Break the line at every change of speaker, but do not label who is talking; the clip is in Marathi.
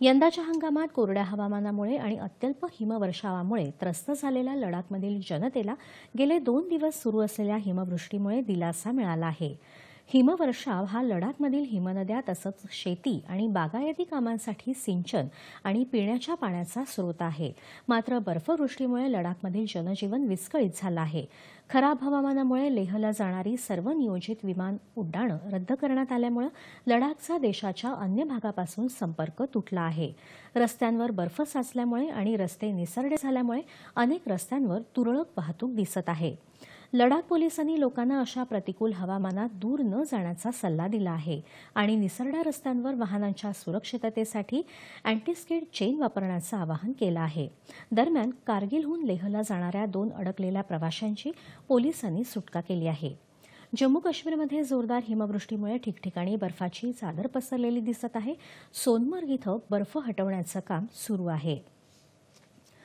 यंदाच्या हंगामात कोरड्या हवामानामुळे आणि अत्यल्प हिमवर्षावामुळे त्रस्त झालेल्या लडाखमधील जनतेला गेले दोन दिवस सुरू असलेल्या हिमवृष्टीमुळे दिलासा मिळाला आहे. हिमवर्षाव हा लडाखमधील हिमनद्या तसंच शेती आणि बागायती कामांसाठी सिंचन आणि पिण्याच्या पाण्याचा स्रोत आहे. मात्र बर्फवृष्टीमुळे लडाखमधील जनजीवन विस्कळीत झालं आहे. खराब हवामानामुळे लेहला जाणारी सर्व नियोजित विमान उड्डाणं रद्द करण्यात आल्यामुळे लडाखचा देशाच्या अन्य भागापासून संपर्क तुटला आहे. रस्त्यांवर बर्फ साचल्यामुळे आणि रस्ते निसरडे झाल्यामुळे अनेक रस्त्यांवर तुरळक वाहतूक दिसत आहे. लडाख पोलिसांनी लोकांना अशा प्रतिकूल हवामानात दूर न जाण्याचा सल्ला दिला आहे. आणि निसरडा रस्त्यांवर वाहनांच्या सुरक्षिततेसाठी अँटीस्किड चेन वापरण्याचं आवाहन केलं आहे. दरम्यान कारगिलहून लेहला जाणाऱ्या दोन अडकलेल्या प्रवाशांची पोलिसांनी सुटका केली आहे. जम्मू काश्मीरमध्ये जोरदार हिमवृष्टीमुळे ठिकठिकाणी बर्फाची चादर पसरलेली दिसत आहे. सोनमर्ग इथं बर्फ हटवण्याचं काम सुरू आहे.